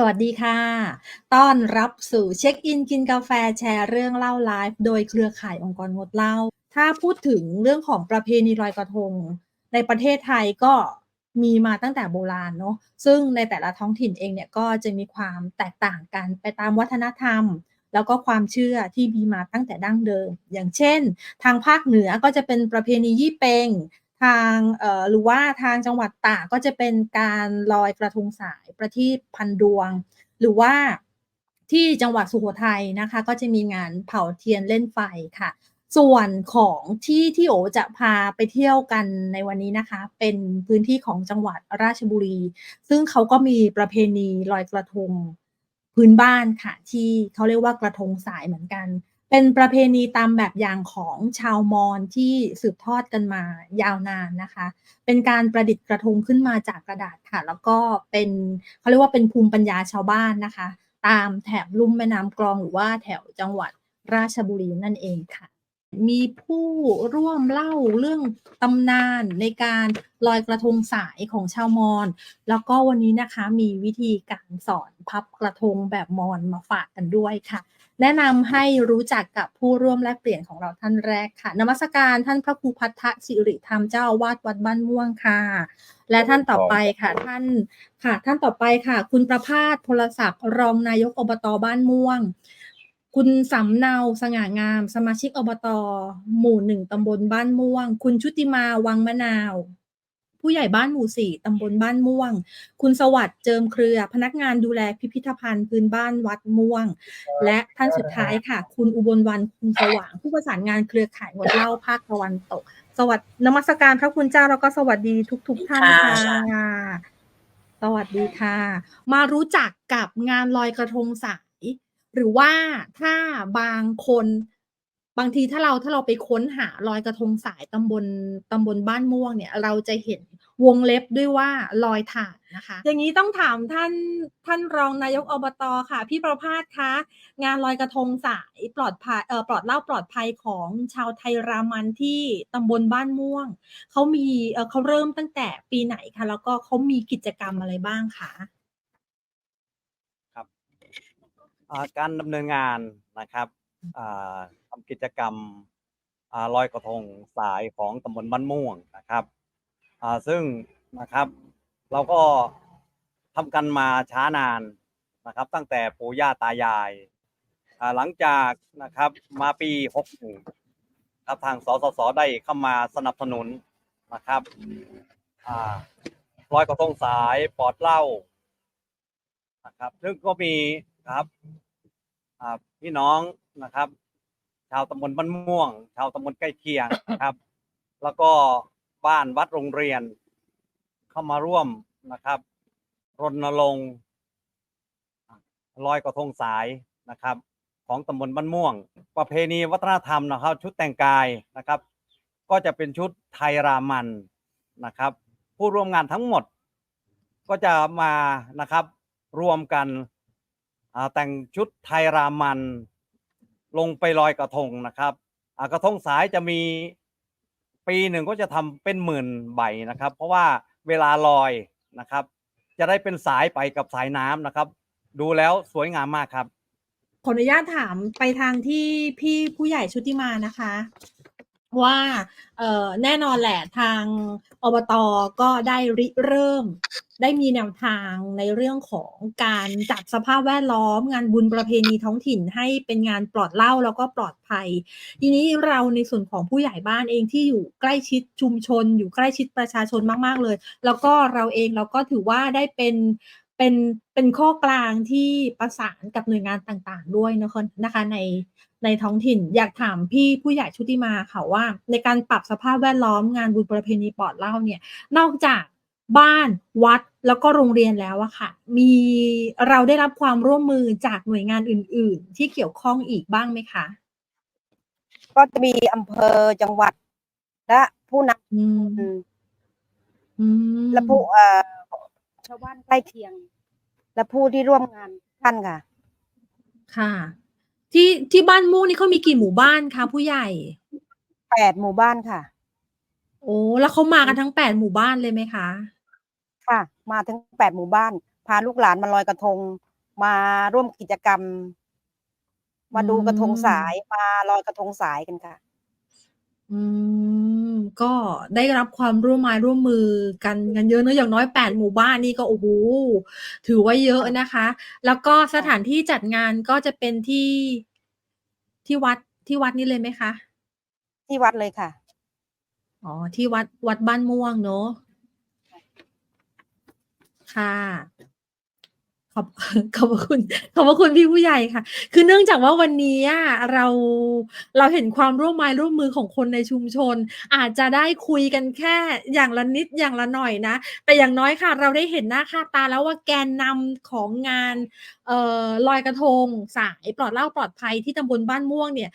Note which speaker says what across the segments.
Speaker 1: สวัสดีค่ะ ต้อนรับสู่เช็คอินกินกาแฟแชร์เรื่องเล่าไลฟ์โดยเครือข่ายองค์กรงดเหล้าถ้าพูดถึงเรื่องของประเพณีลอยกระทง ในประเทศไทยก็มีมาตั้งแต่โบราณเนาะ ซึ่งในแต่ละท้องถิ่นเองเนี่ยก็จะมีความแตกต่างกันไปตามวัฒนธรรม แล้วก็ความเชื่อที่มีมาตั้งแต่ดั้งเดิม อย่างเช่น ทางภาคเหนือก็จะเป็นประเพณียี่เปง ทางหรือว่าทางจังหวัดตากก็จะเป็นการลอยกระทงสายประทีปพันดวง หรือว่าที่จังหวัดสุโขทัยนะคะ ก็จะมีงานเผาเทียนเล่นไฟค่ะ ส่วนของที่ที่โอจะพาไปเที่ยวกันในวันนี้นะคะ เป็นพื้นที่ของจังหวัดราชบุรี ซึ่งเขาก็มีประเพณีลอยกระทงพื้นบ้านค่ะ ที่เขาเรียกว่ากระทงสายเหมือนกัน เป็นประเพณีตามแบบอย่างของชาวมอญที่สืบทอดกันมายาวนานนะคะ เป็นการประดิษฐ์กระทงขึ้นมาจากกระดาษค่ะ แล้วก็เป็นเขาเรียกว่าเป็นภูมิปัญญาชาวบ้านนะคะ ตามแถบลุ่มแม่น้ำกรองหรือว่าแถวจังหวัดราชบุรีนั่นเองค่ะ มีผู้ร่วมเล่าเรื่องตำนานในการลอยกระทงสายของชาวมอญ แล้วก็วันนี้นะคะมีวิธีการสอนพับกระทงแบบมอญมาฝากกันด้วยค่ะ แนะนำให้รู้จักกับผู้ร่วมแลกเปลี่ยนของเราท่านแรกค่ะนมัสการท่านพระครูพัทธสิริธรรมเจ้าอาวาสวัดบ้านม่วงค่ะ และท่านต่อไปค่ะท่านค่ะ ท่านต่อไปค่ะ คุณประภาสพลศักดิ์รองนายกอบตบ้านม่วง คุณสำเนาสง่างาม สมาชิกอบตหมู่หนึ่งตำบลบ้านม่วง คุณชุติมาวังมะนาว ผู้ใหญ่บ้านหมู่สี่ตำบลบ้านม่วง คุณสวัสดิ์เจิมเครือ พนักงานดูแลพิพิธภัณฑ์พื้นบ้านวัดม่วง และท่านสุดท้ายค่ะ คุณอุบลวันคุณสว่าง ผู้ประสานงานเครือข่ายงดเหล้าภาคตะวันตก สวัสดีนมัสการพระคุณเจ้าแล้วก็สวัสดีทุก ๆท่านค่ะสวัสดีค่ะ มารู้จักกับงานลอยกระทงสาย หรือว่าถ้าบางคน บางทีถ้าเราถ้าเราไปค้นหาลอยกระทงสายตำบลตำบลบ้านม่วงเนี่ย เราจะเห็นวงเล็บด้วยว่าลอยถ่านนะคะ อย่างนี้ต้องถามท่านท่านรองนายกอบตค่ะ พี่ประภาสคะงานลอยกระทงสายปลอดภัยเอ่อปลอดเหล้าปลอดภัยของชาวไทยรามันที่ตำบลบ้านม่วงเขามีเอ่อเขาเริ่มตั้งแต่ปีไหนคะแล้วก็เขามีกิจกรรมอะไรบ้างคะ
Speaker 2: อ่าการดำเนินงานนะครับอ่า ทำกิจกรรมลอยกระทงสายของตำบลบ้านม่วงนะครับซึ่งนะครับเราก็ทำกันมาช้านานนะครับ ตั้งแต่ปู่ย่าตายายหลังจากนะครับมาปี61ครับทางสสสได้เข้ามาสนับสนุนนะครับลอยกระทงสายปอดเหล้านะครับ ซึ่งก็มีครับพี่น้องนะครับ ชาวตำบลบ้านม่วง ชาวตำบลใกล้เคียงครับ แล้วก็บ้านวัดโรงเรียน เข้ามาร่วมนะครับรณรงค์ลอยกระทงสายนะครับ ของตำบลบ้านม่วง ประเพณีวัฒนธรรมนะครับ ชุดแต่งกายนะครับ ก็จะเป็นชุดไทยรามันนะครับ ผู้ร่วมงานทั้งหมด ก็จะมานะครับรวมกันแต่งชุดไทยรามัน ลงไปลอยกระทงนะครับอ่ากระทงสายจะมีปีหนึ่งก็จะทำเป็นหมื่นใบนะครับ เพราะว่าเวลาลอยนะครับ จะได้เป็นสายไปกับสายน้ำนะครับ ดูแล้วสวยงามมากครับ
Speaker 1: ขออนุญาตถามไปทางที่พี่ผู้ใหญ่ชุติมานะคะ ว่าแน่นอนแหละทางอบตก็ได้ริเริ่ม ได้มีแนวทางในเรื่องของการจัดสภาพแวดล้อม งานบุญประเพณีท้องถิ่นให้เป็นงานปลอดเหล้าแล้วก็ปลอดภัย ทีนี้เราในส่วนของผู้ใหญ่บ้านเองที่อยู่ใกล้ชิดชุมชน อยู่ใกล้ชิดประชาชนมาก ๆ เลย แล้วก็เราเองเราก็ถือว่าได้เป็น เป็นเป็นข้อกลางที่ประสานกับหน่วยงานต่างๆ ด้วยนะคะนะคะในในท้องถิ่นอยากถามพี่ผู้ใหญ่ชุติมาค่ะว่า ในการปรับสภาพแวดล้อมงานบุญประเพณีปลอดเหล้าเนี่ย นอกจากบ้านวัดแล้วก็โรงเรียนแล้วอะค่ะ มีเราได้รับความร่วมมือจากหน่วยงานอื่น ๆ ที่เกี่ยวข้องอีกบ้างไหมคะ
Speaker 3: ก็จะมีอำเภอจังหวัดและผู้น
Speaker 1: อืมำอืม
Speaker 3: และผู้เอ่อ ชาวบ้านใกล้เคียง และผู้ที่ร่วมงานท่านค่ะ
Speaker 1: ค่ะ ที่ที่บ้านม่วงนี่เขามีกี่หมู่บ้านคะผู้ใหญ่
Speaker 3: แปดหมู่บ้านค่ะ
Speaker 1: โอ้แล้วเขามากันทั้งแปดหมู่บ้านเลยไหมคะ
Speaker 3: ค่ะ มาถึงแปดหมู่บ้าน พาลูกหลานมาลอยกระทง มาร่วมกิจกรรม มาดูกระทง
Speaker 1: อืม
Speaker 3: สายมาลอยกระทงสายกันค่ะ
Speaker 1: อืม ก็ได้รับความร่วมไม้ร่วมมือกัน กันเยอะเนอะอย่างน้อยแปดหมู่บ้านนี่ก็ โอ้โหถือว่าเยอะนะคะ แล้วก็สถานที่จัดงานก็จะเป็นที่ ที่วัด ที่วัดนี่เลยไหมคะ
Speaker 3: ที่วัดเลยค่ะ
Speaker 1: อ๋อ ที่วัด วัดบ้านม่วงเนอะค่ะข อบขอบพระคุณขอบพระคุณพี่ผู้ใหญ่ค่ะ คือเนื่องจากว่าวันนี้เราเราเห็นความร่วมไม้ร่วมมือของคนในชุมชน อาจจะได้คุยกันแค่อย่างละนิดอย่างละหน่อยนะ แต่อย่างน้อยค่ะ เราได้เห็นหน้าค่าตาแล้วว่าแกนนำของงานเอ่อลอยกระทงสายปลอดเหล้าปลอดภัยที่ตำบลบ้านม่วงเนี่ย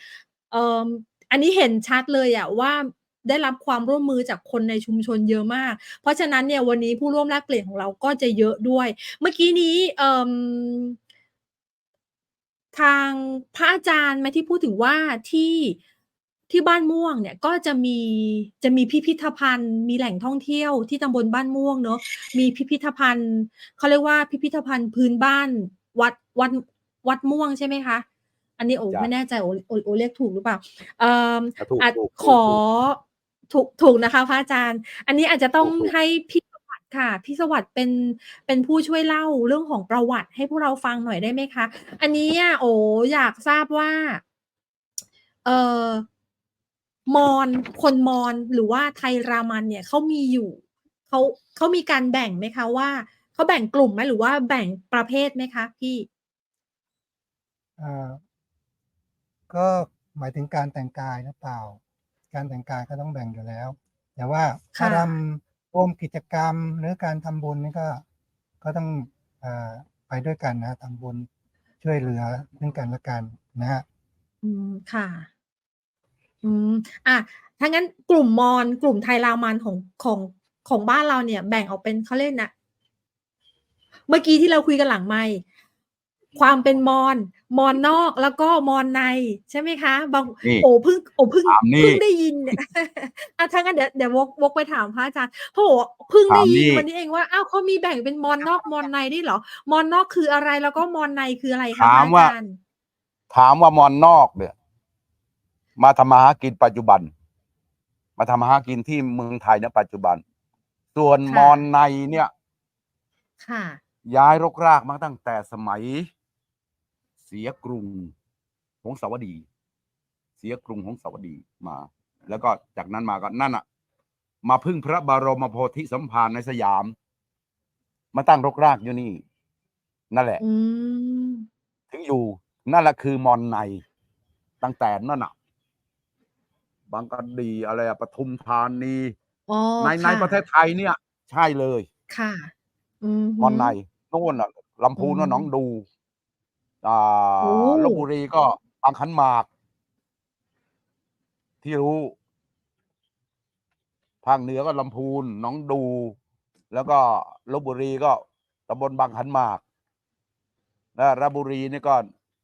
Speaker 1: เอ่ออันนี้เห็นชัดเลยอะว่า ได้รับความร่วมมือจากคนในชุมชนเยอะมาก เพราะฉะนั้นเนี่ยวันนี้ผู้ร่วมแลกเปลี่ยนของเราก็จะเยอะด้วย เมื่อกี้นี้เอ่มทางพระอาจารย์ไหมที่พูดถึงว่าที่ที่บ้านม่วงเนี่ยก็จะมีจะมีพิพิธภัณฑ์ มีแหล่งท่องเที่ยวที่ตำบลบ้านม่วงเนอะมีพิพิธภัณฑ์เขาเรียกว่าพิพิธภัณฑ์พื้นบ้านวัดวัดวัดม่วงใช่ไหมคะ อันนี้โอ้
Speaker 4: จ้ะ
Speaker 1: ไม่แน่ใจโอโอโอเรียกถูกหรือเปล่าเอ่อ
Speaker 4: ถูก
Speaker 1: อาจ
Speaker 4: ถูก
Speaker 1: ขอ ถูกถูกนะคะพระอาจารย์ อันนี้อาจจะต้อง
Speaker 4: ถูกถูก
Speaker 1: ให้พี่สวัสดิ์ค่ะ พี่สวัสดิ์เป็นเป็นผู้ช่วยเล่าเรื่องของประวัติให้พวกเราฟังหน่อยได้ไหมคะ อันนี้อะโอ้อยากทราบว่า เอ่อมอญคนมอญหรือว่าไทยรามันเนี่ยเขามีอยู่เขาเขามีการแบ่งไหมคะว่าเขาแบ่งกลุ่มไหมหรือว่าแบ่งประเภทไหมคะพี่
Speaker 5: อ่าก็หมายถึงการแต่งกายหรือเปล่า การแต่งกายก็ต้องแบ่งอยู่แล้ว แต่ว่าถ้า
Speaker 1: ค่ะ
Speaker 5: ทำร่วมกิจกรรมหรือการทำบุญนี่ก็ก็ต้องอาไปด้วยกันนะทำบุญช่วยเหลือซึ่งกันและกันนะฮะ
Speaker 1: อืมค่ะ อืมอะถ้างั้นกลุ่มมอญกลุ่มไทยรามันของของของบ้านเราเนี่ย แบ่งออกเป็นเขาเล่นนะเมื่อกี้ที่เราคุยกันหลังไม่ ความเป็นมอญมอญนอกแล้วก็มอญใน ใช่ไหมคะบาง
Speaker 4: นี่
Speaker 1: โอ้เพิ่งโอ้เพิ่ง
Speaker 4: ถามนี่
Speaker 1: เพิ่งได้ยินเนี่ยอะถ้างั้นเดี๋ยวเดี๋ยววกวกไปถามพระอาจารย์เพราะว่าเพิ่งได้ยิน
Speaker 4: ถามนี่
Speaker 1: วันนี้เองว่าอ้าวเขามีแบ่งเป็นมอญนอกมอญในด้วยเหรอมอญนอกคืออะไรแล้วก็มอญในคืออะไรคะพ
Speaker 4: ถา
Speaker 1: ระ
Speaker 4: ม
Speaker 1: อา
Speaker 4: ว่า
Speaker 1: จารย์
Speaker 4: ถามว่ามอนนอกเนี่ย มาทำมาหากินปัจจุบัน มาทำมาหากินที่เมืองไทยณปัจจุบัน ส่วน
Speaker 1: ค่ะ
Speaker 4: มอนในเนี่ย
Speaker 1: ค่ะ
Speaker 4: ย้ายรกรากมาตั้งแต่สมัยเสียกรุงหงสาวดี เสียกรุงหงสาวดีมา แล้วก็จากนั้นมาก็นั่นอะมาพึ่งพระบรมโพธิสัมภารในสยาม มาตั้งรกรากอยู่นี่ นั่นแหละ
Speaker 1: อืม
Speaker 4: ถึงอยู่นั่นแหละคือมอนในตั้งแต่นั่นน่ะบางกะดีอะไรอะปทุมธานี
Speaker 1: อ๋อ
Speaker 4: ในใน
Speaker 1: ค่
Speaker 4: ประเทศไทยเนี่ย ใช่เลย
Speaker 1: ค่ะอืม
Speaker 4: มอนในโน่นน่ะลำพูน
Speaker 1: อืม
Speaker 4: ก็หน้องดู อ่า
Speaker 1: โอ้
Speaker 4: ลบบุรีก็บางขันหมาก ที่รู้ภาคเหนือก็ลำพูนหน้องดู แล้วก็ลบบุรีก็ตำบลบางขันหมากและระบุรีนี่ก็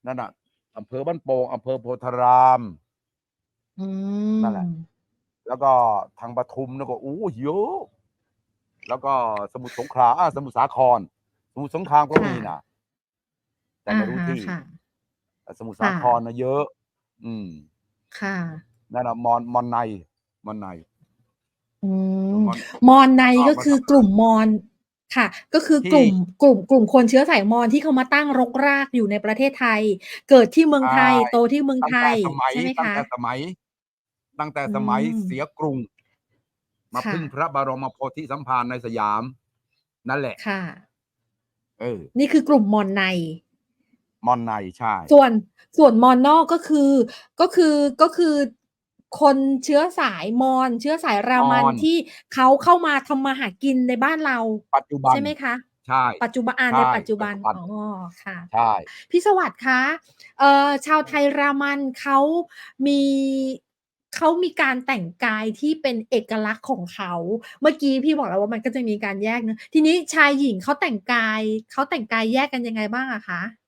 Speaker 4: นั่นน่ะอำเภอบ้านโป่งอำเภอโพธาราม
Speaker 1: อืม
Speaker 4: นั่นแหละ แล้วก็ทางปทุมนี่ก็อู้เยอะ แล้วก็สมุทรสงครามอ่าสมุทรสาคร สมุทรสงครามก็มีนะ แต่ไม่รู้
Speaker 1: อ่าฮะ
Speaker 4: ที่
Speaker 1: ค่ะ
Speaker 4: สมุทรสาครนะเยอะ อืม
Speaker 1: ค่ะ
Speaker 4: นั่นน่ะมอนมอนในมอนใน
Speaker 1: อืม
Speaker 4: มอน
Speaker 1: มอนใน
Speaker 4: อ่า
Speaker 1: ก็คือกลุ่มมอนค่ะ ก็คือกลุ่ม
Speaker 4: ที่
Speaker 1: กลุ่มกลุ่มคนเชื้อสายมอญที่เขามาตั้งรกรากอยู่ในประเทศไทย เกิดที่เมืองไทย
Speaker 4: ใช่
Speaker 1: โตที่เมือง
Speaker 4: ตั้ง
Speaker 1: ไท
Speaker 4: แต่
Speaker 1: ย
Speaker 4: สมัย
Speaker 1: ใช่ไหม
Speaker 4: ตั้ง
Speaker 1: คะ
Speaker 4: แต่สมัย ตั้งแต่สมัย
Speaker 1: อืม
Speaker 4: เสียกรุง มา
Speaker 1: ค่ะ
Speaker 4: พึ่งพระบรมโพธิสัมภารในสยาม นั่นแหละ
Speaker 1: ค่ะ
Speaker 4: เออ
Speaker 1: นี่คือกลุ่มมอนใน
Speaker 4: มอนในใช่
Speaker 1: ส่วนส่วนมอนนอกก็คือก็คือก็คือคนเชื้อสายมอญเชื้อสายรามัน
Speaker 4: มอญ
Speaker 1: ที่เขาเข้ามาทำมาหากินในบ้านเรา
Speaker 4: ปัจจุบัน
Speaker 1: ใช่ไหมคะ
Speaker 4: ใช่
Speaker 1: ปัจจุบันอ่า
Speaker 4: ใช่
Speaker 1: ในปัจจุบัน
Speaker 4: ปัจจุบัน
Speaker 1: อ๋อค่ะ
Speaker 4: ใช่
Speaker 1: พี่สวัสดิ์คะเอ่อชาวไทยรามันเขามีเขามีการแต่งกายที่เป็นเอกลักษณ์ของเขา เมื่อกี้พี่บอกแล้วว่ามันก็จะมีการแยกเนอะทีนี้ชายหญิงเขาแต่งกายเขาแต่งกายแยกกันยังไงบ้างอะคะ
Speaker 5: ครับอ่า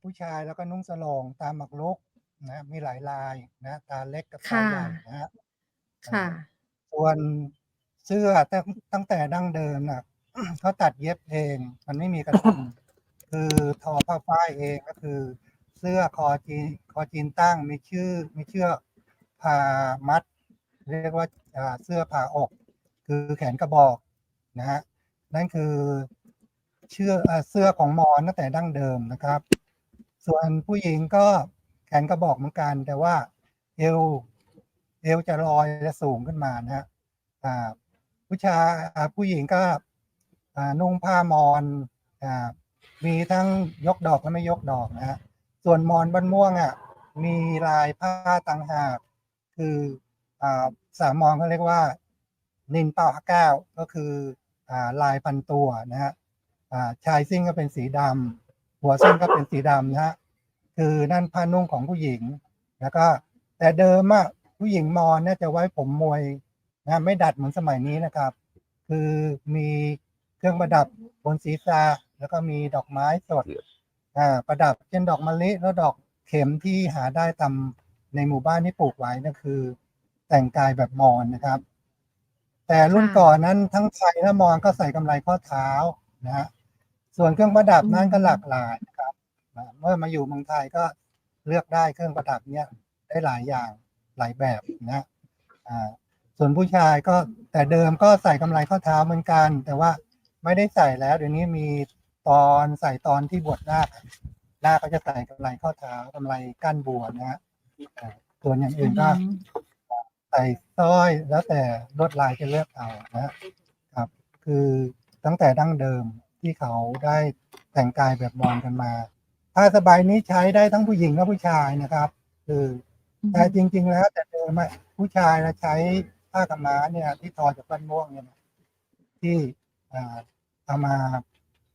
Speaker 5: ผู้ชายแล้วก็นุ่งสลองตามหมักลุกนะมีหลายลายนะตาเล็กกับตา
Speaker 1: ค่ะ
Speaker 5: ใหญ่นะฮะ
Speaker 1: ค่ะ
Speaker 5: ส่วนเสื้อตั้งตั้งแต่ดั้งเดิมนะเขาตัดเย็บเองมันไม่มีกระดุมคือทอผ้าฝ้ายเองก็คือ เสื้อคอจีนคอจีนตั้งมีชื่อมีเชือกผ่ามัด เรียกว่าอ่าเสื้อผ่าอก คือแขนกระบอกนะฮะนั่นคือ เชื่ออ่เสื้อของมอญตั้งแต่ดั้งเดิมนะครับ ส่วนผู้หญิงก็แขนกระบอกเหมือนกัน แต่ว่าเอวเอวจะลอยจะสูงขึ้นมานะฮะผู้ชายผู้หญิงก็นุ่งผ้ามอนอมีทั้งยกดอกและไม่ยกดอกนะฮะส่วนมอนบ้านม่วงอะมีลายผ้าต่างหากคืออสามมอนเขาเรียกว่า นินเป้าฮักแก้วก็คืออลายพันตัวนะฮะ ชายซิ่งก็เป็นสีดำหัวเส้นก็เป็นสีดำนะฮะคือนั่นผ้านุ่งของผู้หญิง แล้วก็แต่เดิมอะผู้หญิงมอญเนี่ยจะไว้ผมมวยนะไม่ดัดเหมือนสมัยนี้นะครับ คือมีเครื่องประดับบนศีรษะแล้วก็มีดอกไม้สดอ่าประดับเช่นดอกมะลิแล้วดอกเข็มที่หาได้ตามในหมู่บ้านที่ปลูกไว้นั่นคือ แต่งกายแบบมอญนะครับ แต่รุ่นก่อนนั้นทั้งไทยและมอญก็ใส่กำไรข้อเท้านะฮะ ส่วนเครื่องประดับนั้นก็หลากหลายนะครับอ่าเมื่อมาอยู่เมืองไทยก็เลือกได้เครื่องประดับเนี่ยได้หลายอย่างหลายแบบนะอ่าส่วนผู้ชายก็แต่เดิมก็ใส่กำไรข้อเท้าเหมือนกัน แต่ว่าไม่ได้ใส่แล้ว เดี๋ยวนี้มีตอนใส่ตอนที่บวชนาคนาคก็จะใส่กำไรข้อเท้ากำไรก้านบัวนะฮะอ่าส่วนอย่างอื่นก็ใส่สร้อยแล้วแต่ลวดลายจะเลือกเอานะครับ คือตั้งแต่ดั้งเดิม ที่เขาได้แต่งกายแบบมอญกันมา ผ้าสบายนี้ใช้ได้ทั้งผู้หญิงและผู้ชายนะครับ คือแต่จริง ๆ แล้ว แต่เดิมอะผู้ชายนะใช้ผ้ากำม้าเนี่ย ที่ทอจากบ้านม่วงเนี่ยนะที่อ่าเอามา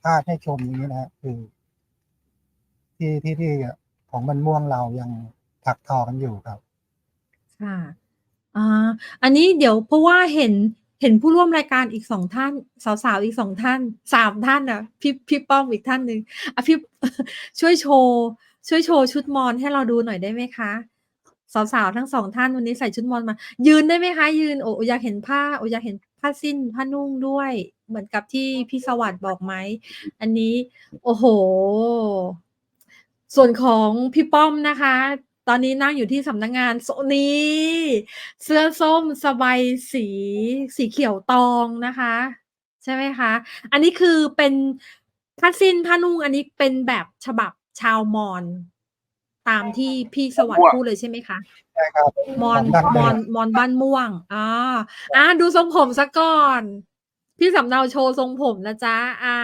Speaker 5: พาดให้ชมนี้นะคือ ที่ที่ที่ของบ้านม่วงเรายังถักทอกันอยู่ครับ
Speaker 1: ค่ะอ่าอันนี้เดี๋ยวเพราะว่าเห็น เห็นผู้ร่วมรายการอีกสองท่าน สาวๆอีกสองท่านสามท่านนะพี่พี่ป้อมอีกท่านหนึ่งอะพี่ช่วยโชว์ช่วยโชว์ชุดมอนให้เราดูหน่อยได้ไหมคะสาวๆทั้งสองท่านวันนี้ใส่ชุดมอนมา ยืนได้ไหมคะ ยืนโออยากเห็นผ้าโออยากเห็นผ้าสิ้นผ้านุ่งด้วย เหมือนกับที่พี่สวัสด์บอกไหมอันนี้ โอ้โห ส่วนของพี่ป้อมนะคะ ตอนนี้นั่งอยู่ที่สำนักงานโซนี้เสื้อส้มสบายสีสีเขียวตองนะคะ ใช่ไหมคะ อันนี้คือเป็นผ้าสิ้นผ้านุ่งอันนี้เป็นแบบฉบับชาวมอญตามที่พี่สวัสดิ์พูดเลยใช่ไหมคะ
Speaker 5: ใช่ครับ
Speaker 1: มอน
Speaker 5: ของดั้ง
Speaker 1: ม
Speaker 5: เดิ
Speaker 1: อน
Speaker 5: ม
Speaker 1: มอนบ้านม่วงอ่าอ่าดูทรงผมซะก่อน พี่สำเนาโชว์ทรงผมนะจ๊ะอ่า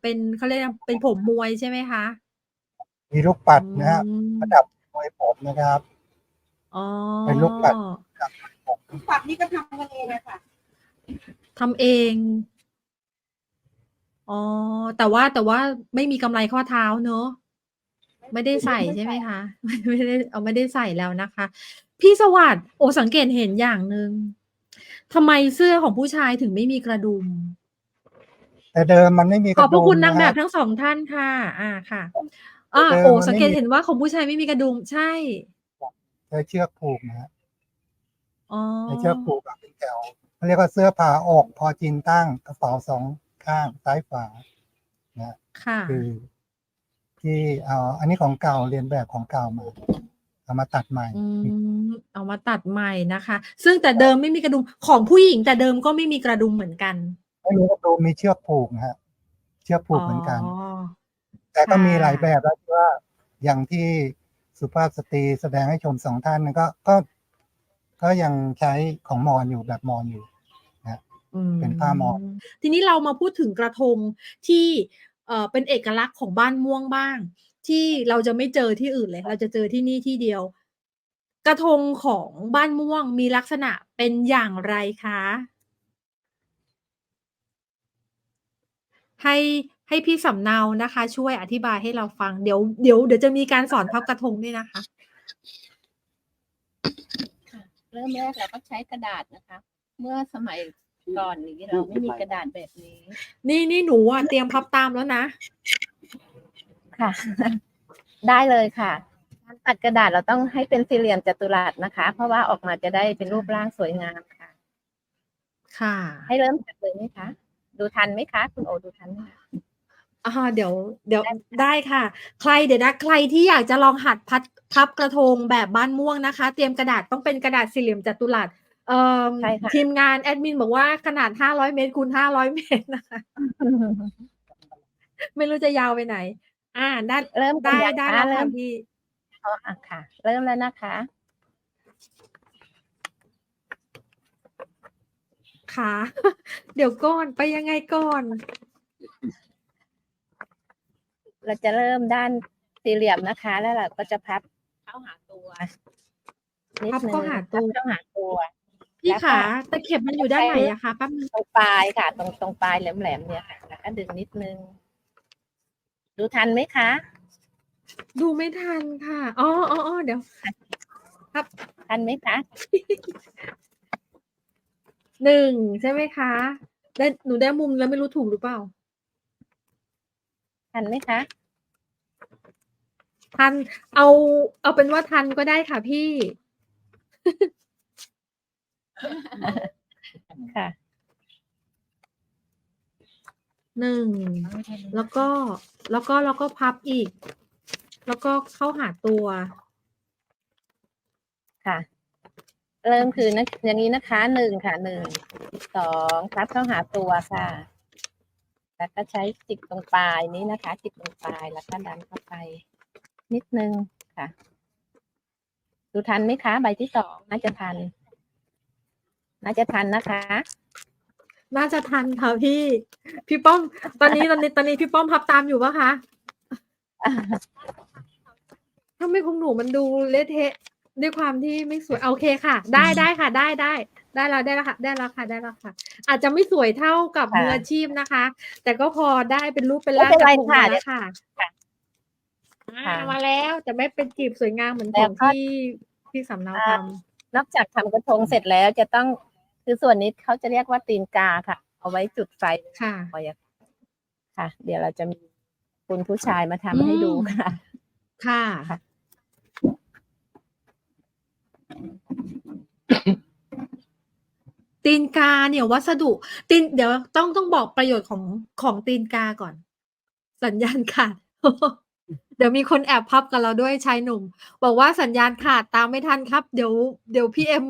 Speaker 1: เป็นเขาเรียกอะไรเป็นผมมวยใช่ไหมคะ
Speaker 5: มีลูกปัดนะฮะ
Speaker 1: อืม
Speaker 5: ประดับ มวยผมนะครับ
Speaker 1: อ๋อ
Speaker 5: เป็นลูกปัด
Speaker 3: ปัดนี่ก็ทำกันเองนะคะ
Speaker 1: ทำเอง อ๋อ แต่ว่าแต่ว่าไม่มีกำไรข้อเท้าเนอะ ไม่ได้ใส่ใช่ไหมคะ ไม่ได้เอาไม่ได้ใส่แล้วนะคะ พี่สวัสด์โอสังเกตเห็นอย่างหนึ่งทำไมเสื้อของผู้ชายถึงไม่มีกระดุม
Speaker 5: แต่เดิมมันไม่มีก
Speaker 1: ขอบ
Speaker 5: ระ
Speaker 1: พระ
Speaker 5: ดุม
Speaker 1: คุณนาง
Speaker 5: นะ
Speaker 1: แบ
Speaker 5: ฮะ
Speaker 1: บทั้งสองท่านค่ะ อ่าค่ะ อ่า
Speaker 5: เออ
Speaker 1: โอ้
Speaker 5: มันไม่
Speaker 1: สังเกต
Speaker 5: มี
Speaker 1: เห็นว่าของผู้ชายไม่มีกระดุมใช่
Speaker 5: ใช้เชือกผูกนะฮะ
Speaker 1: อ๋อ
Speaker 5: ใช้เชือกผูกแบบเป็นแถวเขาเรียกว่าเสื้อผ่าอกพอจีนตั้งกระเป๋าสองข้างซ้ายขวานะ
Speaker 1: ค่ะ
Speaker 5: คือที่เอาอันนี้ของเก่าเรียนแบบของเก่ามา เอามาตัดใหม่
Speaker 1: อืมเอามาตัดใหม่นะคะ ซึ่งแต่เดิมไม่มีกระดุมของผู้หญิงแต่เดิมก็ไม่มีกระดุมเหมือนกัน
Speaker 5: ไม่มีกระดุมมีเชือกผูกนะฮะ เชือกผูกเหมือนกัน
Speaker 1: อ๋อ
Speaker 5: แต่ก็
Speaker 1: ค่ะ
Speaker 5: มีหลายแบบแล้วที่ว่าอย่างที่สุภาพสตรีแสดงให้ชมสองท่านนั้นก็ก็ ก็ยังใช้ของมอญอยู่แบบมอญอยู่
Speaker 1: อืม
Speaker 5: เป็นผ้ามอญ
Speaker 1: ทีนี้เรามาพูดถึงกระทงที่เอ่อเป็นเอกลักษณ์ของบ้านม่วงบ้าง ที่เราจะไม่เจอที่อื่นเลย เราจะเจอที่นี่ที่เดียว กระทงของบ้านม่วงมีลักษณะเป็นอย่างไรคะให้ ให้พี่สำเนานะคะ ช่วยอธิบายให้เราฟังเดี๋ยวเดี๋ยวเดี๋ยวจะมีการสอนพับกระทงด้วยนะคะ
Speaker 6: เริ่มแรกเราก็ใช้กระดาษนะคะ เมื่อสมัยก่อนนี้เราไม่มีกระดาษแบบนี้
Speaker 1: นี่นี่หนูอะเตรียมพับตามแล้วนะ
Speaker 6: ค่ะ ได้เลยค่ะการตัดกระดาษเราต้องให้เป็นสี่เหลี่ยมจัตุรัสนะคะ เพราะว่าออกมาจะได้เป็นรูปร่างสวยงามค่ะ
Speaker 1: ค่ะ
Speaker 6: ให้เริ่มตัดเลยไหมคะ ดูทันไหมคะ คุณโอดูทันไหมคะ
Speaker 1: อ่าเดี๋ยว เดี๋ยวได้ค่ะ ใครเดี๋ยวนะ ใครที่อยากจะลองหัดพัดพับกระทงแบบบ้านม่วงนะคะ เตรียมกระดาษต้องเป็นกระดาษสี่เหลี่ยมจัตุรัสเอ่อ
Speaker 6: ใช่ค่ะ
Speaker 1: ทีมงานแอดมินบอกว่าขนาด500เมตรคูณ500เมตรนะคะ ไม่รู้จะยาวไปไหน อ่าได้
Speaker 6: เริ่มกัน
Speaker 1: ได้
Speaker 6: ยัง
Speaker 1: ได้
Speaker 6: คะ
Speaker 1: แล้ว
Speaker 6: เริ่
Speaker 1: ค่ะ
Speaker 6: ม
Speaker 1: พี่
Speaker 6: อ๋ออะค่ะ เริ่มแล้วนะคะ
Speaker 1: ค่ะ เดี๋ยวก่อนไปยังไงก่อน
Speaker 6: เราจะเริ่มด้านสี่เหลี่ยมนะคะ แล้วเราก็จะพับเข้าหาตัวนิด
Speaker 1: พับ
Speaker 6: นึง
Speaker 1: เข้าหาตัว
Speaker 6: พับเข้าหาตัว
Speaker 1: พี่
Speaker 6: แล้วก็
Speaker 1: ขาตะเข็บมันอยู่ด้านไหนอะคะแป๊บนึง
Speaker 6: ตรงปลายค่ะ ตรงตรงปลายแหลมๆเนี่ยค่ะแล้วก็ดึงนิดนึง ดูทันไหมคะ
Speaker 1: ดูไม่ทันค่ะอ๋ออ๋ออ๋อเดี๋ยว
Speaker 6: ทันไหมคะ
Speaker 1: หนึ่งใช่ไหมคะได้หนูได้มุมแล้วไม่รู้ถูกหรือเปล่า
Speaker 6: ทันไหมคะ
Speaker 1: ทัน เอา เอาเป็นว่าทันก็ได้ค่ะพี่
Speaker 6: ค่ะ
Speaker 1: หนึ่งแล้วก็แล้วก็แล้วก็พับอีก แล้วก็เข้าหาตัว
Speaker 6: ค่ะ เริ่มคือนะอย่างนี้นะคะหนึ่งค่ะหนึ่งสองพับเข้าหาตัวค่ะ แล้วก็ใช้จิกตรงปลายนี้นะคะ จิกตรงปลายแล้วก็ดันเข้าไป นิดนึงค่ะ ดูทันไหมคะ ใบที่สองน่าจะทัน น่าจะทันนะคะ
Speaker 1: น่าจะทันค่ะพี่ พี่ป้อม ตอนนี้ตอนนี้ตอนนี้พี่ป้อมพับตามอยู่ปะคะทำไมของหนูมันดูเละเทะด้วยความที่ไม่สวย โอเคค่ะ ได้ได้ค่ะ ได้ได้ ได้แล้วได้แล้วค่ะ ได้แล้วค่ะได้แล้วค่ะ อาจจะไม่สวยเท่ากับ
Speaker 6: ค่ะ
Speaker 1: มืออาชีพนะคะ แต่ก็พอได้เป็นรูปเป็นร่าง
Speaker 6: ไม่เป็นไร
Speaker 1: กระทง
Speaker 6: ค่ะ
Speaker 1: มาแล้วค่ะ
Speaker 6: ค่ะ
Speaker 1: อ่า
Speaker 6: ค่ะ
Speaker 1: มาแล้วแต่ไม่เป็นกีบสวยงามเหมือนข
Speaker 6: แล้
Speaker 1: อ
Speaker 6: ว
Speaker 1: ง
Speaker 6: ก็
Speaker 1: ที่ที่สำเนาท
Speaker 6: อ่านอกจากทำกระทงเสร็จแล้วจะต้องคือส่วนนี้เขาจะเรียกว่าตีนกาค่ะ เอาไว้จุดไฟำ
Speaker 1: ค่ะ
Speaker 6: พออยากค่ะ เดี๋ยวเราจะมีคุณผู้ชายมาทำให้ดูค่ะ
Speaker 1: ค่ะ
Speaker 6: ค่ะ
Speaker 1: ตีนกาเนี่ยวัสดุตีนเดี๋ยวต้องต้องบอกประโยชน์ของของตีนกาก่อน สัญญาณขาดเดี๋ยวมีคนแอบพับกับเราด้วยชายหนุ่ม บอกว่าสัญญาณขาดตามไม่ทันครับ เดี๋ยว เดี๋ยวพี่เอ็ม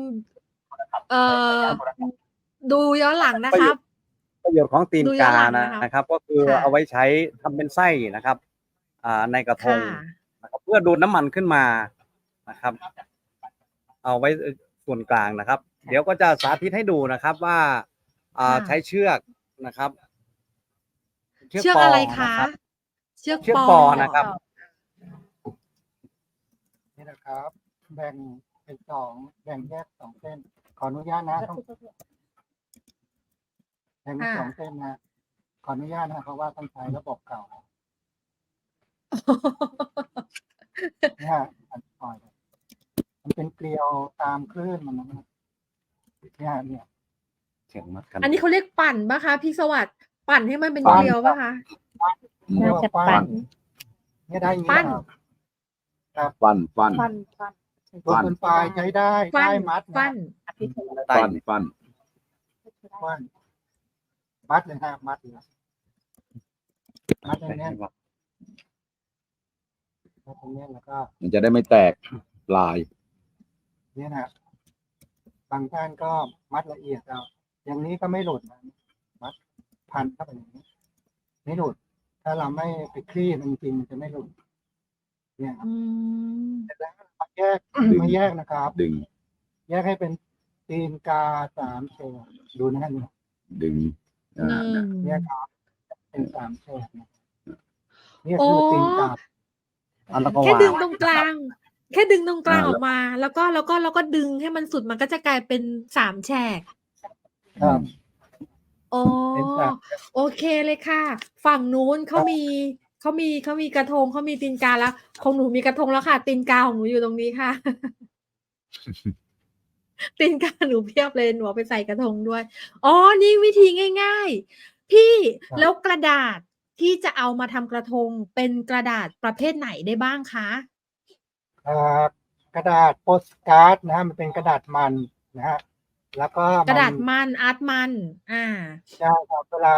Speaker 1: เอ่อดูย้อนหลังนะครับ
Speaker 2: ประโยชน์ของตีน
Speaker 1: ดูย้อกา
Speaker 2: น
Speaker 1: หลัง
Speaker 2: นะ
Speaker 1: นะครับ
Speaker 2: นะครับ ก็คือ
Speaker 1: ค่ะ
Speaker 2: เอาไว้ใช้ทำเป็นไส้นะครับอ่าในกระทง
Speaker 1: ค่ะ
Speaker 2: นะครับเพื่อดูดน้ำมันขึ้นมานะครับ เอาไว้ ส่วนกลางนะครับ เดี๋ยวก็จะสาธิตให้ดูนะครับว่าอ่า
Speaker 1: ค่ะ
Speaker 2: ใช้เชือกนะครับ
Speaker 1: เชือกอะไร
Speaker 2: ป
Speaker 1: คะ
Speaker 2: นรับ
Speaker 1: เชือก
Speaker 2: เชือก
Speaker 1: ป
Speaker 2: ป
Speaker 1: อ
Speaker 2: อนะครับ
Speaker 5: นี่นะครับ แบ่งเป็นสองแบ่งแยกสองเส้น ขออนุญาตนะต้องแบ่งเป็นสองเส้นนะขออนุญาตนะเพราะว่าต้องใช้ระบบเก่าเนี่ยอันปล่อย มันเป็นเกลียวตามคลื่นมันนะเนี่ยเนี่ย
Speaker 4: เขียงมัดกัน
Speaker 1: อันนี้เขาเรียกปั่นปะคะพี่สวัสดิ์ปั่นให้มันเป็น
Speaker 5: ปั่น
Speaker 1: เกลียวปะคะ
Speaker 5: เรียก
Speaker 6: น่าจะ
Speaker 5: ว่า
Speaker 6: ปั่
Speaker 5: ปั้
Speaker 6: น
Speaker 5: นเนี่ยได้อย่าง
Speaker 1: ปั้
Speaker 5: นี้
Speaker 1: น
Speaker 5: ครับ
Speaker 4: ฟันฟัน
Speaker 3: ฟันฟัน
Speaker 5: ตัวเป็นปลายใช้ได้
Speaker 1: ฟั
Speaker 5: ได้
Speaker 1: น
Speaker 5: มัดนะ
Speaker 1: ฟัน
Speaker 6: พี่ชม
Speaker 4: ฟันฟัน
Speaker 5: ฟันมัดเลยฮะมัดเลยมัดตรงเนี้ยมัดตรงเนี้ยแล้วก็
Speaker 4: มันจะได้ไม่แตกลาย
Speaker 5: เนี่ยนะบางท่านก็มัดละเอียดเอาอย่างนี้ก็ไม่หลุดนะมัดพันเข้าไปอย่างนี้ ไม่หลุด ถ้าเราไม่ไปคลี่มันจริงๆมันจะไม่หลุด เนี่ยครับ
Speaker 1: อืม
Speaker 5: เสร็จแล้วมาแยกมาแยกนะครับ
Speaker 4: ดึง
Speaker 5: แยกให้เป็นตีนกาสามเฉดดูนะฮะเนี่ย
Speaker 4: ดึง
Speaker 1: ห
Speaker 4: อ่า
Speaker 1: นึ่ง
Speaker 5: แยกครับเป็นสามเฉดนะเนี่ยคือตีนกา
Speaker 2: อันแล้วก็
Speaker 1: แค่
Speaker 2: วาง
Speaker 1: ดึงตรงกลาง แค่ดึงตรงกลาง
Speaker 4: อ่า
Speaker 1: ออกมา แล้วก็แล้วก็แล้วก็ดึงให้มันสุดมันก็จะกลายเป็นสามแฉก
Speaker 5: ครับ
Speaker 1: อ๋อ
Speaker 5: เป็นสาม
Speaker 1: โอเคเลยค่ะ ฝั่งนู้นเขามีเขามีเขามีกระทงเขามีตีนกาแล้วของหนูมีกระทงแล้วค่ะ ตีนกาของหนูอยู่ตรงนี้ค่ะ ตีนกาหนูเพียบเลยหนูเอาไปใส่กระทงด้วยอ๋อนี่วิธีง่าย ๆ พี่แล้วกระดาษที่จะเอามาทำกระทงเป็นกระดาษประเภทไหนได้บ้างคะ
Speaker 5: อ่า กระดาษโปสการ์ดนะฮะมันเป็นกระดาษมันนะฮะแล้วก็
Speaker 1: กระดาษ
Speaker 5: มัน
Speaker 1: มันอาร์ตมัน อ่า
Speaker 5: ใช่ครับเวลา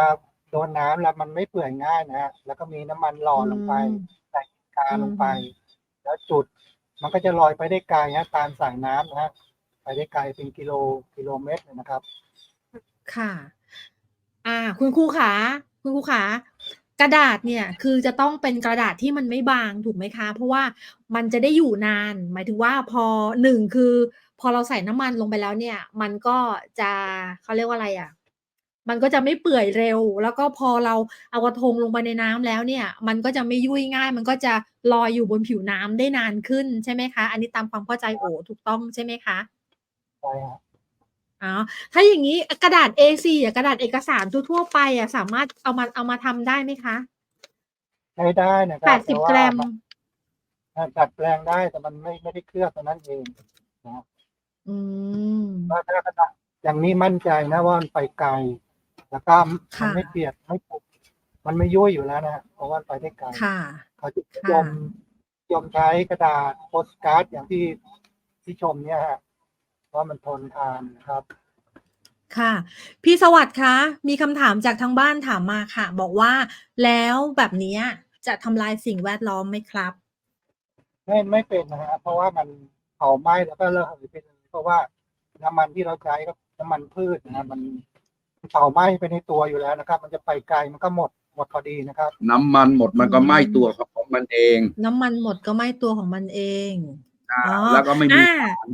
Speaker 5: โดนน้ำแล้วมันไม่เปื่อยง่ายนะฮะแล้วก็มีน้ำมันหล่อลงไป
Speaker 1: อืม
Speaker 5: ใส่กาลงไป
Speaker 1: อืม
Speaker 5: แล้วจุดมันก็จะลอยไปได้ไกลฮะตามสายน้ำนะฮะไปได้ไกลเป็นกิโลกิโลเมตรเลยนะครับ
Speaker 1: ค่ะ อ่า คุณครูขาคุณครูขา กระดาษเนี่ยคือจะต้องเป็นกระดาษที่มันไม่บางถูกไหมคะ เพราะว่ามันจะได้อยู่นาน หมายถึงว่าพอหนึ่งคือ พอเราใส่น้ำมันลงไปแล้วเนี่ย มันก็จะเขาเรียกว่าอะไรอะ มันก็จะไม่เปื่อยเร็ว แล้วก็พอเราเอากระทงลงไปในน้ำแล้วเนี่ย มันก็จะไม่ยุ่ยง่าย มันก็จะลอยอยู่บนผิวน้ำได้นานขึ้นใช่ไหมคะ อันนี้ตามความเข้าใจโอถูกต้องใช่ไหมคะ
Speaker 5: ใช่ฮะ
Speaker 1: อ๋อถ้าอย่างนี้กระดาษ A4 อะกระดาษเอกสารทั่วๆไปอะสามารถเอามาเอามาทำได้ไหมคะ
Speaker 5: ใช้ได้นะค
Speaker 1: แป
Speaker 5: รับ
Speaker 1: ดสิบ
Speaker 5: แต่ว่า
Speaker 1: แกรม
Speaker 5: นดัดแปลงได้แต่มันไม่ไม่ได้เคลือบเท่านั้นเอง
Speaker 1: อืม
Speaker 5: ว่าถ้ากระดาษอย่างนี้มั่นใจนะว่ามันไปไกล แล้วก็มั
Speaker 1: ค่ะ
Speaker 5: นไม่เปียกไม่ปุบมันไม่ยุ่ยอยู่แล้วนะฮะเพราะว่ามันไปได้ไกล
Speaker 1: ค่ะ
Speaker 5: เขาจะนิ
Speaker 1: ค่ะ
Speaker 5: ยมนิยมใช้กระดาษโปสการ์ดอย่างที่ที่ชมเนี่ยฮะ ว่ามันทนทานนะครับ
Speaker 1: ค่ะ พี่สวัสดิ์คะ มีคำถามจากทางบ้านถามมาค่ะ บอกว่าแล้วแบบเนี้ยจะทำลายสิ่งแวดล้อมไหมครับ
Speaker 5: ไม่ไม่เป็นนะฮะเพราะว่ามันเผาไหม้แล้วก็ระเหยไปเลยเพราะว่าน้ำมันที่เราใช้ก็น้ำมันพืชนะฮะมันเผาไหม้ไปในตัวอยู่แล้วนะครับ มันจะไปไกลมันก็หมดหมดพอดีนะครับ
Speaker 4: น้ำมันหมดมันก็
Speaker 1: อืม
Speaker 4: ไหม้ตัวของมันเอง
Speaker 1: น้ำมันหมดก็ไหม้ตัวของมันเอง
Speaker 4: อ่า
Speaker 1: อ๋อ
Speaker 4: แล้วก็ไม่มี
Speaker 1: อ่า
Speaker 4: สาร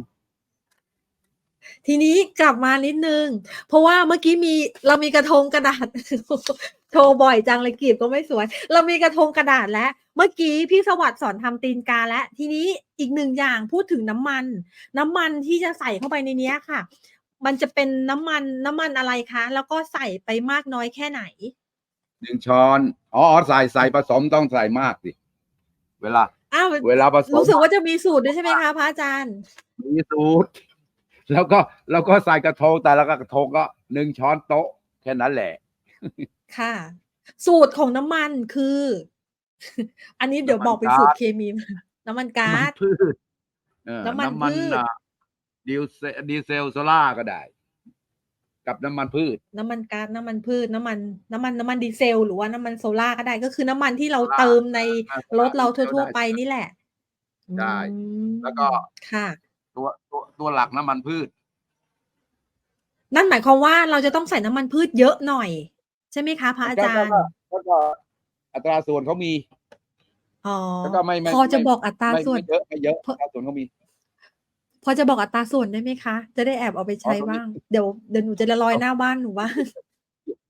Speaker 1: ทีนี้กลับมานิดนึง เพราะว่าเมื่อกี้มีเรามีกระทงกระดาษโชว์บ่อยจังเลยกีบก็ไม่สวย เรามีกระทงกระดาษแล้วเมื่อกี้พี่สวัสดิ์สอนทำตีนกาแล้วทีนี้อีกหนึ่งอย่างพูดถึงน้ำมัน น้ำมันที่จะใส่เข้าไปในเนี้ยค่ะ มันจะเป็นน้ำมันน้ำมันอะไรคะ แล้วก็ใส่ไปมากน้อยแค่ไหน
Speaker 4: หนึ่งช้อนอ๋ออ๋อใส่ใส่ผสมต้องใส่มากสิเวลา
Speaker 1: อ้าว
Speaker 4: เวลาผสม
Speaker 1: รู้สึกว่าจะมีสูตรด้วยใช่ไหมคะพระอาจารย์
Speaker 4: มีสูตร แล้วก็แล้วก็ใส่กระทงแต่ละกระทงก็หนึ่งช้อนโต๊ะ แค่นั้นแหละ
Speaker 1: ค่ะ สูตรของน้ำมันคือ อันนี้เดี๋ยวบอกเป็นสูตรเคมีน้ำมันก๊า
Speaker 4: น้ำมัน
Speaker 1: ซ
Speaker 4: พืชเออ
Speaker 1: น้ำมันพืช
Speaker 4: อะดีเซลดีเซลโซล่าก็ได้ กับน้ำมันพืช
Speaker 1: น้ำมันก๊าซน้ำมันพืชน้ำมัน น้ำมันน้ำมันดีเซล หรือว่าน้ำมันโซล่าก็ได้ ก็คือน้ำมันที่เรา
Speaker 4: โซล่า
Speaker 1: เติมใน
Speaker 4: อ่าร
Speaker 1: ถเรา
Speaker 4: โซล่า
Speaker 1: ทั่วๆ
Speaker 4: ได้
Speaker 1: ไปนี่แหละ
Speaker 4: ได้
Speaker 1: อืม
Speaker 4: แล้วก็
Speaker 1: ค่ะ
Speaker 4: ตัวตัวตัวหลักน้ำมันพืช
Speaker 1: นั่นหมายความว่าเราจะต้องใส่น้ำมันพืชเยอะหน่อย ใช่ไหมคะพระอาจารย์
Speaker 4: แล้วก็อัตราส่วนเขามี
Speaker 1: อ๋อ
Speaker 4: แล้วก็ไม่ไม่
Speaker 1: พอจะ
Speaker 4: ไม่
Speaker 1: บอกอัตรา
Speaker 4: ไม่
Speaker 1: ส่วน
Speaker 4: ไม่เยอะไม่เยอะ
Speaker 1: เพราะ
Speaker 4: อัตราส่วนเขามี
Speaker 1: พอจะบอกอัตราส่วนได้ไหมคะ จะได้แอบเอาไปใช้
Speaker 4: อ๋อตรงนี้
Speaker 1: บ้าง เดี๋ยวเดี๋ยวหนูจะละลอยหน้าบ้านหนูว่า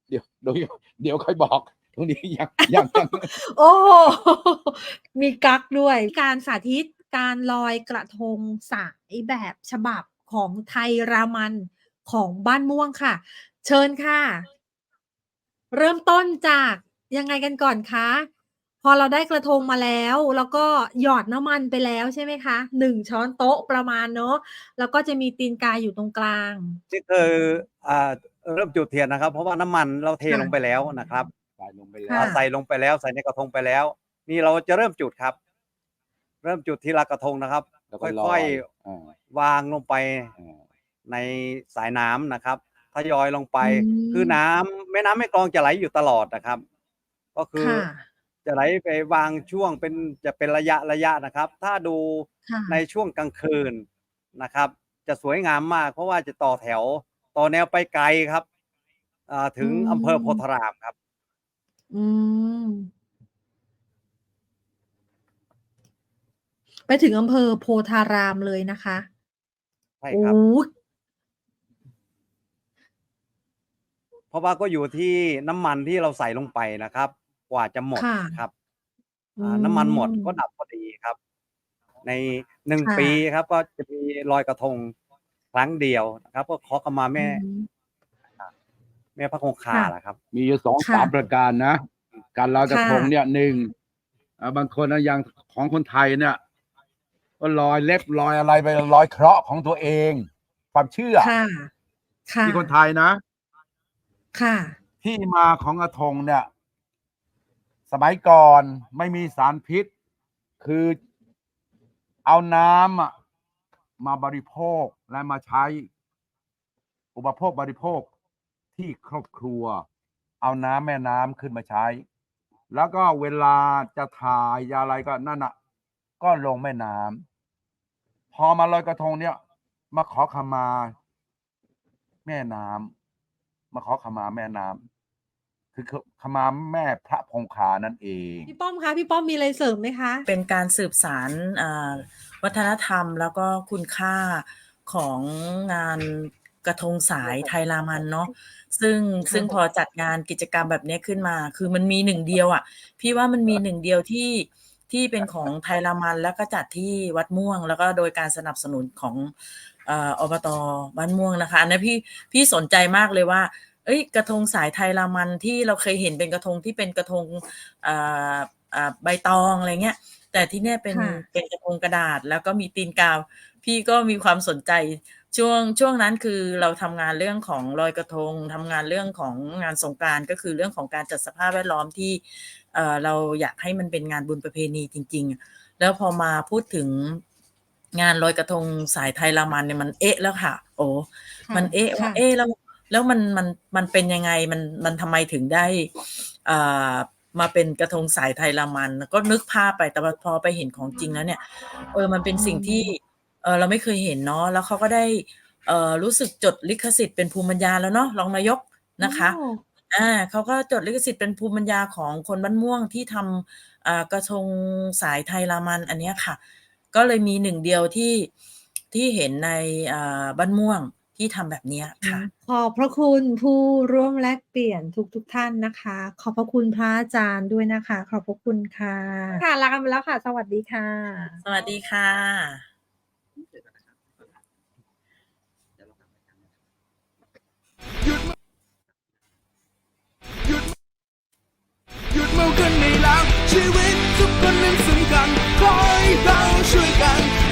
Speaker 4: เดี๋ยวเดี๋ยวเดี๋ยวค่อยบอกตรงนี้ยังยังยัง
Speaker 1: โอ้โหมีกักด้วยการสาธิต การลอยกระทงสายแบบฉบับของไทยรามันของบ้านม่วงค่ะ เชิญค่ะ เริ่มต้นจากยังไงกันก่อนคะพอเราได้กระทงมาแล้ว แล้วก็หยอดน้ำมันไปแล้วใช่ไหมคะหนึ่งช้อนโต๊ะประมาณเนอะแล้วก็จะมีตีนกาอยู่ตรงกลาง
Speaker 2: นี่คืออ่าเริ่มจุดเทียนนะครับ เพราะว่าน้ำมันเราเท
Speaker 1: ค่ะ
Speaker 2: ลงไปแล้วนะครับ
Speaker 4: ใส่ลงไป
Speaker 1: ค่ะ
Speaker 4: แล้ว
Speaker 2: อ่าใส่ลงไปแล้วใส่ในกระทงไปแล้ว นี่เราจะเริ่มจุดครับ เริ่มจุดทีละกระทงนะครับ
Speaker 4: แล้วก็
Speaker 2: ค่อย
Speaker 4: อ่า
Speaker 2: ๆ วางลงไป
Speaker 4: อ่า
Speaker 2: ในสายน้ำนะครับทยอยลงไป
Speaker 1: อืม
Speaker 2: คือน้ำแม่น้ำแม่กลองจะไหลอยู่ตลอดนะครับ ก็คือ
Speaker 1: ค่ะ
Speaker 2: จะไหลไปวางช่วงเป็นจะเป็นระยะระยะนะครับ ถ้าดู
Speaker 1: ค่ะ
Speaker 2: ในช่วงกลางคืนนะครับ จะสวยงามมาก เพราะว่าจะต่อแถวต่อแนวไปไกลครับอ่าถึง
Speaker 1: อืม
Speaker 2: อำเภอโพธารามครับ
Speaker 1: อืม ไปถึงอำเภอโพธารามเลยนะคะ
Speaker 2: ใช่
Speaker 1: โอ้
Speaker 2: ครับเพราะว่าก็อยู่ที่น้ำมันที่เราใส่ลงไปนะครับ กว่าจะหมด
Speaker 1: ค่ะ
Speaker 2: ครับ
Speaker 1: อื
Speaker 2: อ่าน้ำมันหมด
Speaker 1: ม
Speaker 2: ก็ดับพอดีครับ ในหนึ่ง
Speaker 1: ค่ะ
Speaker 2: ปีครับ ก็จะมีลอยกระทงครั้งเดียวนะครับ ก็ขอขมาแม่
Speaker 1: อืม
Speaker 2: แม่พระคงคา
Speaker 1: ค่ะ
Speaker 2: แหละครับ
Speaker 4: มีอยู่สอง
Speaker 1: ค่ะ
Speaker 4: สามประการนะ การลอยกระทง
Speaker 1: ค่ะ
Speaker 4: เนี่ยหนึ่งอ่าบางคนนะอย่างของคนไทยเนี่ย ก็ลอยเล็บลอยอะไรไปลอยเคราะห์ของตัวเอง ความเชื่อ
Speaker 1: ค่ะ ค่ะ
Speaker 4: ที่คนไทยนะ
Speaker 1: ค่ะ
Speaker 4: ที่มาของกระทงเนี่ย สมัยก่อนไม่มีสารพิษ คือเอาน้ำอะมาบริโภคและมาใช้ อุปโภคบริโภคที่ครอบครัว เอาน้ำแม่น้ำขึ้นมาใช้ แล้วก็เวลาจะถ่ายยาอะไรก็นั่นอะ ก็ลงแม่น้ำพอมาลอยกระทงเนี่ย มาขอขมา แม่น้ำมาขอขมาแม่น้ำคือขมาแม่พระพงคานั่นเอง
Speaker 1: พี่ป้อมคะพี่ป้อมมีอะไรเสริมไหมคะ
Speaker 7: เป็นการสืบสารอ่าวัฒนธรรมแล้วก็คุณค่าของงานกระทงสายไทยรามันเนาะซึ่งซึ่งพอจัดงานกิจกรรมแบบนี้ขึ้นมา คือมันมีหนึ่งเดียวอะ พี่ว่ามันมีหนึ่งเดียวที่ ที่เป็นของไทยรามันแล้วก็จัดที่วัดม่วง แล้วก็โดยการสนับสนุนของเอ่ออบตบ้านม่วงนะคะอันนี้พี่พี่สนใจมากเลยว่า เอ้ยกระทงสายไทยรามันที่เราเคยเห็นเป็นกระทงที่เป็นกระทงอ่าอ่าใบตองอะไรเงี้ยแต่ที่เนี่ยเป็น
Speaker 1: ค่ะ
Speaker 7: เป็นกระทงกระดาษ แล้วก็มีตีนกาว พี่ก็มีความสนใจช่วงช่วงนั้นคือเราทำงานเรื่องของลอยกระทงทำงานเรื่องของงานสงกรานต์ก็คือเรื่องของการจัดสภาพแวดล้อมที่ เอ่อเราอยากให้มันเป็นงานบุญประเพณีจริง ๆ แล้วพอมาพูดถึงงานลอยกระทงสายไทยรามันเนี่ยมันเอ๊ะแล้วค่ะ โอ้
Speaker 1: ค่ะ
Speaker 7: มันเอ๊ะว่า
Speaker 1: ค่ะ
Speaker 7: เอ๊ะแล้วแล้วมันมันมันเป็นยังไงมันมันทำไมถึงได้อ่ามาเป็นกระทงสายไทยรามันก็นึกภาพไปแต่ว่าพอไปเห็นของจริงแล้วเนี่ย เออมันเป็นสิ่งที่เออเราไม่เคยเห็นเนาะแล้วเขาก็ได้เออรู้สึกจดลิขสิทธิ์เป็นภูมิปัญญาแล้วเนาะรองนายกนะคะ
Speaker 1: โอ้
Speaker 7: อ่าเขาก็จดลิขสิทธิ์เป็นภูมิปัญญาของคนบ้านม่วงที่ทำ อ่า กระทงสายไทยรามัน อันเนี้ยค่ะ ก็เลยมีหนึ่งเดียวที่ ที่เห็นใน อ่า บ้านม่วงที่ทำแบบเนี้ยค่ะ
Speaker 1: ขอบพระคุณผู้ร่วมแลกเปลี่ยนทุกทุก ๆ ท่านนะคะ ขอบพระคุณพระอาจารย์ด้วยนะคะ ขอบพระคุณค่ะ ค่ะ ลากันไปแล้วค่ะ สวัสดีค่ะ
Speaker 7: สวัสดีค่ะ
Speaker 8: หยุด เมากันในลัชีวิตทุกคนนั้นสำคัญขอให้เราช่วยกัน